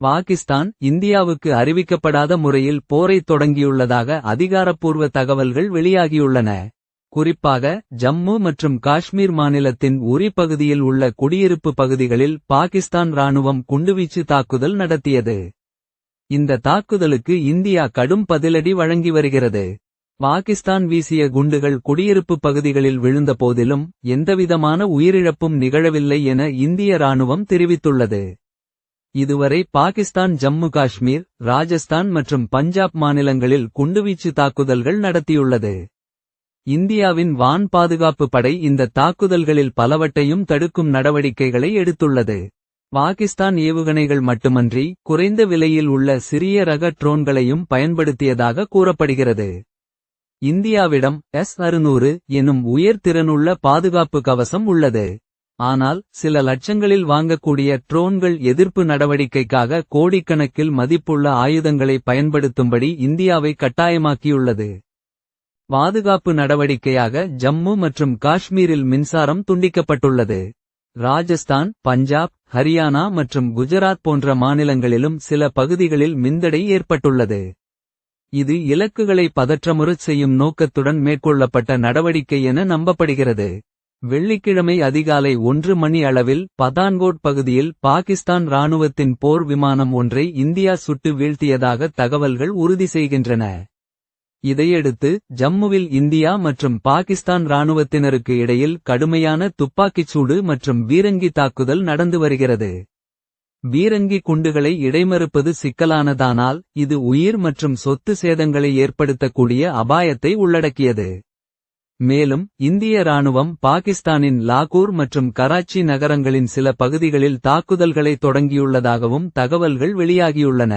பாகிஸ்தான் இந்தியாவுக்கு அறிவிக்கப்படாத முறையில் போரைத் தொடங்கியுள்ளதாக அதிகாரப்பூர்வ தகவல்கள் வெளியாகியுள்ளன. குறிப்பாக ஜம்மு மற்றும் காஷ்மீர் மாநிலத்தின் உரி பகுதியில் உள்ள குடியிருப்பு பகுதிகளில் பாகிஸ்தான் ராணுவம் குண்டுவீச்சு தாக்குதல் நடத்தியது. இந்த தாக்குதலுக்கு இந்தியா கடும் பதிலடி வழங்கி வருகிறது. பாகிஸ்தான் வீசிய குண்டுகள் குடியிருப்பு பகுதிகளில் விழுந்த போதிலும். எந்தவிதமான உயிரிழப்பும் நிகழவில்லை என இந்திய ராணுவம் தெரிவித்துள்ளது. இதுவரை பாகிஸ்தான் ஜம்மு காஷ்மீர் ராஜஸ்தான் மற்றும் பஞ்சாப் மாநிலங்களில் குண்டுவீச்சு தாக்குதல்கள் நடத்தியுள்ளது. இந்தியாவின் வான் பாதுகாப்பு படை இந்த தாக்குதல்களில் பலவற்றையும் தடுக்கும் நடவடிக்கைகளை எடுத்துள்ளது. பாகிஸ்தான் ஏவுகணைகள் மட்டுமன்றி குறைந்த விலையில் உள்ள சிறிய ரக ட்ரோன்களையும் பயன்படுத்தியதாக கூறப்படுகிறது. இந்தியாவிடம் எஸ் அறுநூறு எனும் உயர் திறனுள்ள பாதுகாப்பு கவசம் உள்ளது. ஆனால் சில லட்சங்களில் வாங்கக்கூடிய ட்ரோன்கள் எதிர்ப்பு நடவடிக்கைக்காக கோடிக்கணக்கில் மதிப்புள்ள ஆயுதங்களை பயன்படுத்தும்படி இந்தியாவை கட்டாயமாக்கியுள்ளது. பாதுகாப்பு நடவடிக்கையாக ஜம்மு மற்றும் காஷ்மீரில் மின்சாரம் துண்டிக்கப்பட்டுள்ளது. ராஜஸ்தான் பஞ்சாப் ஹரியானா மற்றும் குஜராத் போன்ற மாநிலங்களிலும் சில பகுதிகளில் மின்தடை ஏற்பட்டுள்ளது. இது இலக்குகளை பதற்றமுறச் செய்யும் நோக்கத்துடன் மேற்கொள்ளப்பட்ட நடவடிக்கை என நம்பப்படுகிறது. வெள்ளிக்கிழமை அதிகாலை ஒன்று மணி அளவில் பதான்கோட் பகுதியில் பாகிஸ்தான் ராணுவத்தின் போர் விமானம் ஒன்றை இந்தியா சுட்டு வீழ்த்தியதாக தகவல்கள் உறுதி செய்கின்றன. இதையடுத்து ஜம்முவில் இந்தியா மற்றும் பாகிஸ்தான் ராணுவத்தினருக்கு இடையில் கடுமையான துப்பாக்கிச்சூடு மற்றும் வீரங்கி தாக்குதல் நடந்து வருகிறது. வீரங்கி குண்டுகளை இடைமறுப்பது சிக்கலானதானால் இது உயிர் மற்றும் சொத்து சேதங்களை ஏற்படுத்தக்கூடிய அபாயத்தை உள்ளடக்கியது. மேலும் இந்திய ராணுவம் பாகிஸ்தானின் லாகூர் மற்றும் கராச்சி நகரங்களின் சில பகுதிகளில் தாக்குதல்களை தொடங்கியுள்ளதாகவும் தகவல்கள் வெளியாகியுள்ளன.